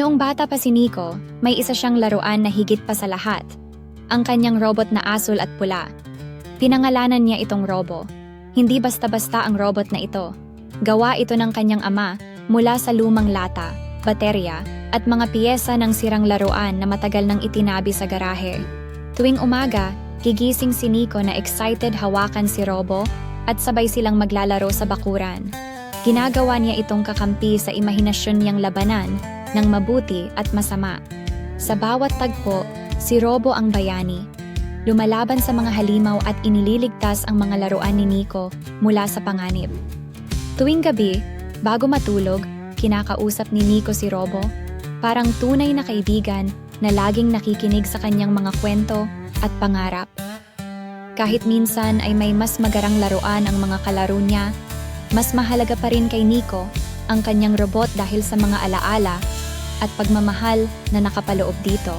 Noong bata pa si Nico, may isa siyang laruan na higit pa sa lahat. Ang kanyang robot na asul at pula. Pinangalanan niya itong robo. Hindi basta-basta ang robot na ito. Gawa ito ng kanyang ama mula sa lumang lata, baterya, at mga piyesa ng sirang laruan na matagal nang itinabi sa garahe. Tuwing umaga, gigising si Nico na excited hawakan si Robo at sabay silang maglalaro sa bakuran. Ginagawa niya itong kakampi sa imahinasyon niyang labanan ng mabuti at masama. Sa bawat tagpo, si Robo ang bayani. Lumalaban sa mga halimaw at inililigtas ang mga laruan ni Nico mula sa panganib. Tuwing gabi, bago matulog, kinakausap ni Nico si Robo, parang tunay na kaibigan na laging nakikinig sa kanyang mga kwento at pangarap. Kahit minsan ay may mas magarang laruan ang mga kalaro niya, mas mahalaga pa rin kay Nico ang kanyang robot dahil sa mga alaala at pagmamahal na nakapaloob dito.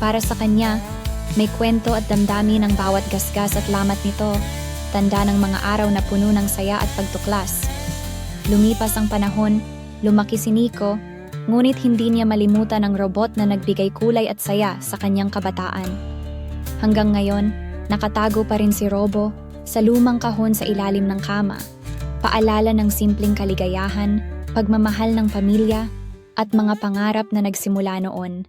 Para sa kanya, may kwento at damdamin ng bawat gasgas at lamat nito, tanda ng mga araw na puno ng saya at pagtuklas. Lumipas ang panahon, lumaki si Nico, ngunit hindi niya malimutan ang robot na nagbigay kulay at saya sa kanyang kabataan. Hanggang ngayon, nakatago pa rin si Robo sa lumang kahon sa ilalim ng kama. Paalala ng simpleng kaligayahan, pagmamahal ng pamilya, at mga pangarap na nagsimula noon.